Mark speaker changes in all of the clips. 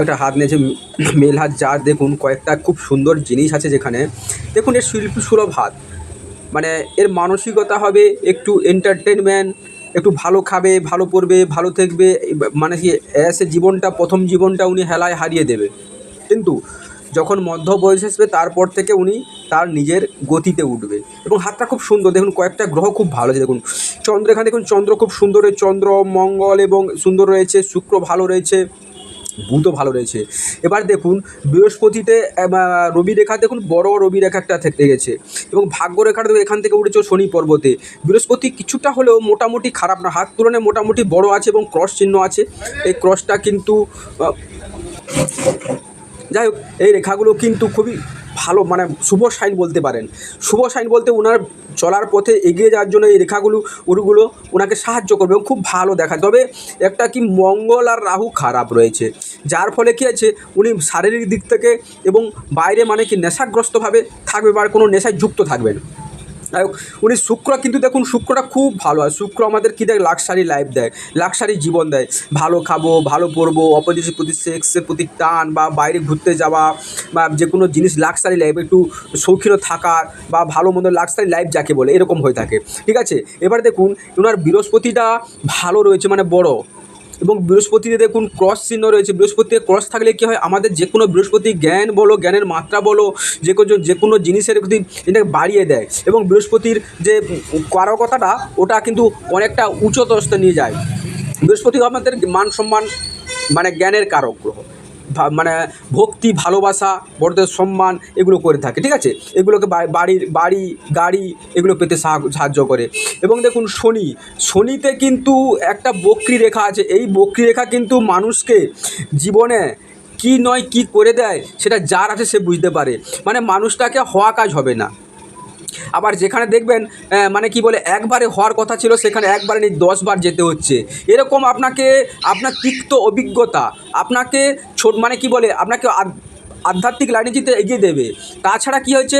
Speaker 1: একটা হাত নিয়েছে মেল হাত যার দেখুন কয়েকটা খুব সুন্দর জিনিস আছে যেখানে। দেখুন, এর শিল্পী সুলভ হাত। মানে এর মানসিকতা হবে, একটু এন্টারটেনমেন্ট একটু ভালো খাবে, ভালো পড়বে, ভালো থাকবে মানে কি এসে জীবনটা, প্রথম জীবনটা উনি হেলায় হারিয়ে দেবে। কিন্তু যখন মধ্য বয়স আসবে, তারপর থেকে উনি তার নিজের গতিতে উঠবে। এবং হাতটা খুব সুন্দর, দেখুন কয়েকটা গ্রহ খুব ভালো আছে, দেখুন। চন্দ্র, এখানে দেখুন চন্দ্র খুব সুন্দর, চন্দ্র, মঙ্গল এবং সুন্দর রয়েছে, শুক্র ভালো রয়েছে। বুধও ভালো রয়েছে। এবার দেখুন, বৃহস্পতিতে রবি রেখা, দেখুন, বড় রবি রেখা একটা থেকে গেছে এবং ভাগ্য রেখাটা দেখুন, এখান থেকে উঠেছে শনি পর্বতে। বৃহস্পতি কিছুটা হলেও মোটামুটি খারাপ না, হাত তুলনায় মোটামুটি বড় আছে এবং ক্রস চিহ্ন আছে। এই ক্রসটা কিন্তু যাই হোক, এই রেখাগুলো কিন্তু খুবই ভালো মানে শুভ সাইন বলতে পারেন। শুভ সাইন বলতে ওনার চলার পথে এগিয়ে যাওয়ার জন্য এই রেখাগুলো ওরগুলো ওনাকে সাহায্য করবে এবং খুব ভালো দেখা তবে একটা কি মঙ্গল আর রাহু খারাপ রয়েছে, যার ফলে কী আছে, উনি শারীরিক দিক থেকে এবং বাইরে মানে কি নেশাগ্রস্তভাবে থাকবে বা কোনো নেশায় যুক্ত থাকবেন। উনি শুক্র, কিন্তু দেখুন শুক্রটা খুব ভালো হয়। শুক্র আমাদের কী দেয়? লাক্সারি লাইফ দেয়, লাক্সারি জীবন দেয়। ভালো খাব, ভালো পরবো অপোজিটের প্রতি সেক্সের প্রতি টান বা বাইরে ঘুরতে যাওয়া বা যে কোনো জিনিস লাক্সারি লাইফ একটু শৌখিনও থাকার বা ভালো মন্দ লাক্সারি লাইফ যাকে বলে, এরকম হয়ে থাকে। ঠিক আছে? এবার দেখুন ওনার বৃহস্পতিটা ভালো রয়েছে মানে বড়। এবং বৃহস্পতিতে দেখুন ক্রস চিহ্ন রয়েছে। বৃহস্পতিতে ক্রস থাকলে কি হয়? আমাদের যে কোনো বৃহস্পতি জ্ঞান বলো, জ্ঞানের মাত্রা বলো যে কোনো যে কোনো জিনিসের যদি এটাকে বাড়িয়ে দেয়। এবং বৃহস্পতির যে কারকতাটা, ওটা কিন্তু অনেকটা উচ্চতস্তে নিয়ে যায়। বৃহস্পতি আমাদের মান সম্মান মানে জ্ঞানের কারক গ্রহ। মানে ভক্তি, ভালোবাসা, বড়দের সম্মান এগুলো করে থাকে, ঠিক আছে? এগুলোকে বাড়ির, বাড়ি, গাড়ি এগুলো পেতে সাহা- সাহায্য করে। এবং দেখুন শনি, শনিতে কিন্তু একটা বক্রি রেখা আছে। এই বক্রি রেখা কিন্তু মানুষকে জীবনে কি নয় কি করে দেয়, সেটা যার আছে সে বুঝতে পারে। মানে মানুষটাকে হওয়া কাজ হবে না। আবার যেখানে দেখবেন মানে কি বলে, একবারে হওয়ার কথা ছিল, সেখানে একবারে নেই, দশবার যেতে হচ্ছে। এরকম আপনাকে, আপনার তিক্ত অভিজ্ঞতা, আপনাকে ছোট মানে কি বলে, আপনাকে আধ্যাত্মিক লাইনে যেতে এগিয়ে দেবে। তাছাড়া কি হয়েছে,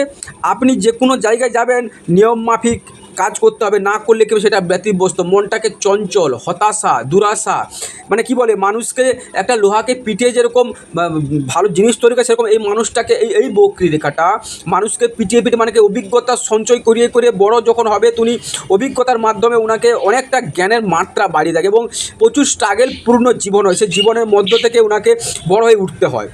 Speaker 1: আপনি যে কোনো জায়গায় যাবেন, নিয়ম মাফিক কাজ করতে হবে, না করলে কেউ সেটা ব্যতিব্যস্ত। মনটাকে চঞ্চল, হতাশা, দুরাশা মানে কি বলে, মানুষকে একটা লোহাকে পিটিয়ে যেরকম ভালো জিনিস তৈরি করে সেরকম এই মানুষটাকে এই এই বক্রি রেখাটা, মানুষকে পিটিয়ে পিটিয়ে মানে অভিজ্ঞতা সঞ্চয় করিয়ে করিয়ে বড় যখন হবে তুমি অভিজ্ঞতার মাধ্যমে ওনাকে অনেকটা জ্ঞানের মাত্রা বাড়িয়ে থাকে এবং প্রচুর স্ট্রাগেল পূর্ণ জীবন হয়। সেই জীবনের মধ্য থেকে ওনাকে বড় হয়ে উঠতে হয়।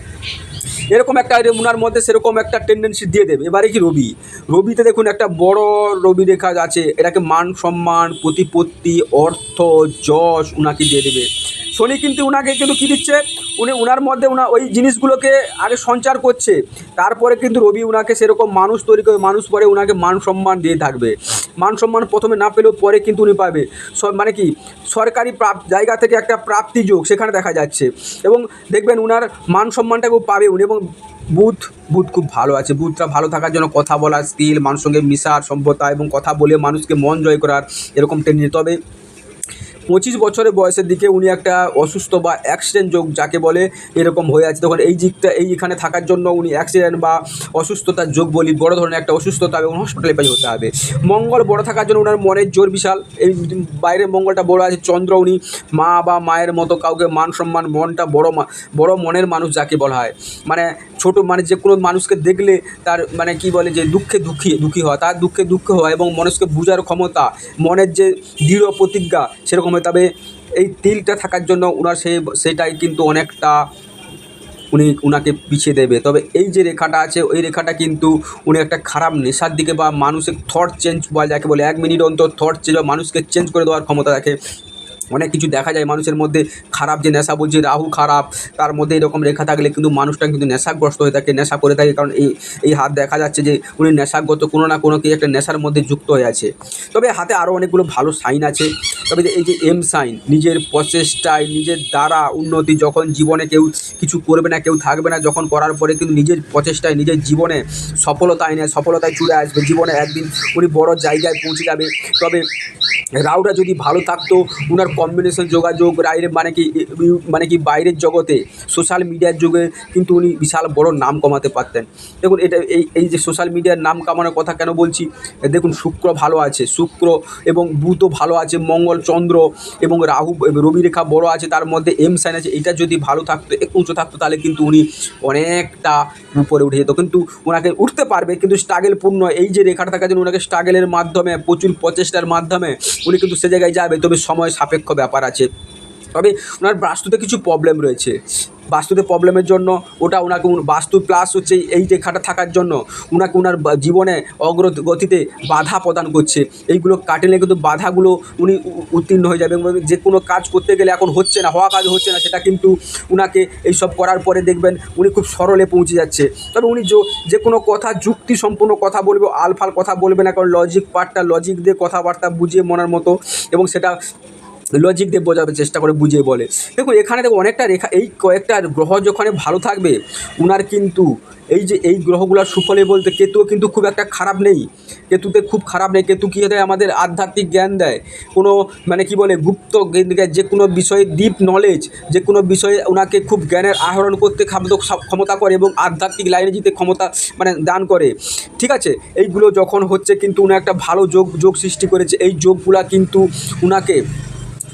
Speaker 1: এরকম একটা রেমুনার মধ্যে সেরকম একটা টেন্ডেন্সি দিয়ে দেবে। এবারে কি রবি? রবিতে দেখুন একটা বড় রবি রেখা আছে, এটাকে মান সম্মান, প্রতিপত্তি, অর্থ, যশ ওনাকে দিয়ে দেবে। শনি কিন্তু উনাকে কিন্তু কী দিচ্ছে? উনি উনার মধ্যে উনা ওই জিনিসগুলোকে আগে সঞ্চার করছে। তারপরে কিন্তু রবি উনাকে সেরকম মানুষ তৈরি করে, মানুষ পরে উনাকে মান সম্মান দিয়ে থাকবে। মান সম্মান প্রথমে না পেলেও পরে কিন্তু উনি পাবে। মানে কি? সরকারি প্রাপ জায়গা থেকে একটা প্রাপ্তি যোগ সেখানে দেখা যাচ্ছে। এবং দেখবেন উনার মান সম্মানটাকেও পাবে উনি এবং বুথ বুথ খুব ভালো আছে। বুথটা ভালো থাকার জন্য কথা বলার স্কিল, মানুষের সঙ্গে মিশার সভ্যতা এবং কথা বলে মানুষকে মন জয় করার এরকম টেন্ডেন্সি তবে পঁচিশ বছরের বয়সের দিকে উনি একটা অসুস্থ বা অ্যাক্সিডেন্ট যোগ যাকে বলে এরকম হয়ে আছে। তখন এই দিকটা এই এখানে থাকার জন্য উনি অ্যাক্সিডেন্ট বা অসুস্থতার যোগ বলি, বড় ধরনের একটা অসুস্থতা এবং হসপিটালে পাই হতে হবে। মঙ্গল বড় থাকার জন্য ওনার মনের জোর বিশাল। এই বাইরের মঙ্গলটা বড় আছে, চন্দ্র উনি মা বা মায়ের মতো কাউকে মান সম্মান, মনটা বড় বড় মনের মানুষ যাকে বলা হয়। মানে ছোট মানে যে কোনো মানুষকে দেখলে তার মানে কি বলে যে দুঃখে দুঃখী দুঃখী হয় তার দুঃখে দুঃখ হয় এবং মানুষকে বোঝার ক্ষমতা, মনের যে দৃঢ় প্রতিজ্ঞা, সেরকম তবে এই তিলটা থাকার জন্য ওনার সেই সেটাই কিন্তু অনেকটা উনি ওনাকে পিছিয়ে দেবে। তবে এই যে রেখাটা আছে, ওই রেখাটা কিন্তু উনি একটা খারাপ নেশার দিকে বা মানুষের থট চেঞ্জ বা যাকে বলে, এক মিনিট অন্তর থট চেঞ্জ মানুষকে চেঞ্জ করে দেওয়ার ক্ষমতা রাখে। অনেক কিছু দেখা যায়। মানুষের মধ্যে খারাপ যে নেশা বলছে, রাহু খারাপ, তার মধ্যে এরকম রেখা থাকলে কিন্তু মানুষটা কিন্তু নেশাগ্রস্ত হয়ে থাকে, নেশা করে থাকে, কারণ এই এই হাত দেখা যাচ্ছে যে উনি নেশাগত কোনো না কোনো কি একটা নেশার মধ্যে যুক্ত হয়ে আছে। তবে হাতে আরও অনেকগুলো ভালো সাইন আছে। তবে এই যে এম সাইন নিজের প্রচেষ্টায়, নিজের দ্বারা উন্নতি যখন জীবনে কেউ কিছু করবে না, কেউ থাকবে না, যখন করার পরে কিন্তু নিজের প্রচেষ্টায়, নিজের জীবনে সফলতা এনে, সফলতায় চলে আসবে। জীবনে একদিন উনি বড় জায়গায় পৌঁছে যাবে। তবে রাউটা যদি ভালো থাকতো ওনার কম্বিনেশন যোগাযোগ, রাইরে মানে কি মানে কি বাইরের জগতে সোশ্যাল মিডিয়ার যুগে কিন্তু উনি বিশাল বড় নাম কমাতে পারতেন। দেখুন, এটা এই এই যে সোশ্যাল মিডিয়ার নাম কামানোর কথা কেন বলছি? দেখুন, শুক্র ভালো আছে, শুক্র এবং বুধও ভালো আছে, মঙ্গল, চন্দ্র এবং রাহু রবি রেখা বড় আছে, তার মধ্যে এম সাইন আছে, এটা যদি ভালো থাকতো, একটু উঁচু থাকতো, তাহলে কিন্তু উনি অনেকটা উপরে উঠে যেত। কিন্তু ওনাকে উঠতে পারবে, কিন্তু স্ট্রাগেলপূর্ণ এই যে রেখাটা থাকার জন্য ওনাকে স্ট্রাগেলের মাধ্যমে, প্রচুর প্রচেষ্টার মাধ্যমে উনি কিন্তু সে জায়গায় যাবে, তবে সময় সাপেক্ষ ব্যাপার আছে। তবে ওনার বাস্তুতে কিছু প্রবলেম রয়েছে। বাস্তুতে প্রবলেমের জন্য, ওটা ওনাকে বাস্তু প্লাস হচ্ছে এই রেখাটা থাকার জন্য ওনাকে ওনার জীবনে অগ্রগতিতে বাধা প্রদান করছে। এইগুলো কাটিলে কিন্তু বাধাগুলো উনি উত্তীর্ণ হয়ে যাবে যে কোনো কাজ করতে গেলে এখন হচ্ছে না, হওয়া কাজ হচ্ছে না, সেটা কিন্তু উনাকে এইসব করার পরে দেখবেন উনি খুব সরলে পৌঁছে যাচ্ছে। তবে উনি যে কোনো কথা, যুক্তি সম্পূর্ণ কথা বলবে, আলফাল কথা বলবে না, কারণ লজিক পার্টটা লজিক দিয়ে কথাবার্তা বুঝিয়ে মনের মতো এবং সেটা লজিক দিয়ে বোঝাবার চেষ্টা করে বুঝিয়ে বলে। দেখুন, এখানে দেখো অনেকটা রেখা, এই কয়েকটা গ্রহ যখন ভালো থাকবে, উনার কিন্তু এই যে, এই গ্রহগুলোর সুফলে বলতে কেতুও কিন্তু খুব একটা খারাপ নেই। কেতুতে খুব খারাপ নেই। কেতু কী দেয় আমাদের আধ্যাত্মিক জ্ঞান দেয়? কোনো মানে কি বলে, গুপ্ত যে কোনো বিষয়ে ডিপ নলেজ যে কোনো বিষয়ে ওনাকে খুব জ্ঞানের আহরণ করতে ক্ষমতা করে এবং আধ্যাত্মিক লাইনে যেতে ক্ষমতা মানে দান করে। ঠিক আছে? এইগুলো যখন হচ্ছে, কিন্তু উনি একটা ভালো যোগ যোগ সৃষ্টি করেছে। এই যোগগুলা কিন্তু উনাকে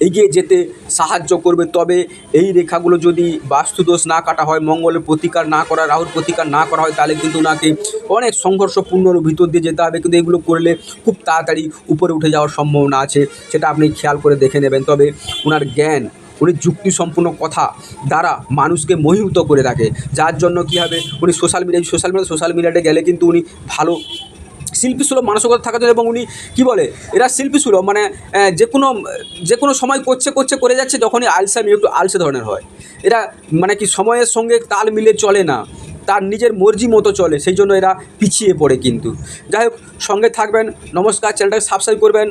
Speaker 1: এগিয়ে যেতে সাহায্য করবে। তবে এই রেখাগুলো যদি বাস্তুদোষ না কাটা হয়, মঙ্গলের প্রতিকার না করা, রাহুর প্রতিকার না করা হয়, তাহলে কিন্তু ওনাকে অনেক সংঘর্ষপূর্ণর ভিতর দিয়ে যেতে হবে। কিন্তু এগুলো করলে খুব তাড়াতাড়ি উপরে উঠে যাওয়ার সম্ভাবনা আছে, সেটা আপনি খেয়াল করে দেখে নেবেন। তবে ওনার জ্ঞান, উনি যুক্তি সম্পূর্ণ কথা দ্বারা মানুষকে মোহিত করে থাকে। যার জন্য কী হবে? উনি social media social media, social মিডিয়াতে গেলে কিন্তু উনি ভালো শিল্পী সুলভ মানসিকতা থাকার জন্য এবং উনি কী বলে, এরা শিল্পী সুলভ মানে যে কোনো যে কোনো সময় করছে করছে, করে যাচ্ছে যখনই আলসামি একটু আলসে ধরনের হয়। এরা মানে কি সময়ের সঙ্গে তাল মিলে চলে না, তার নিজের মর্জি মতো চলে, সেই জন্য এরা পিছিয়ে পড়ে কিন্তু। যাই হোক, সঙ্গে থাকবেন, নমস্কার, চ্যানেলটাকে সাবস্ক্রাইব করবেন।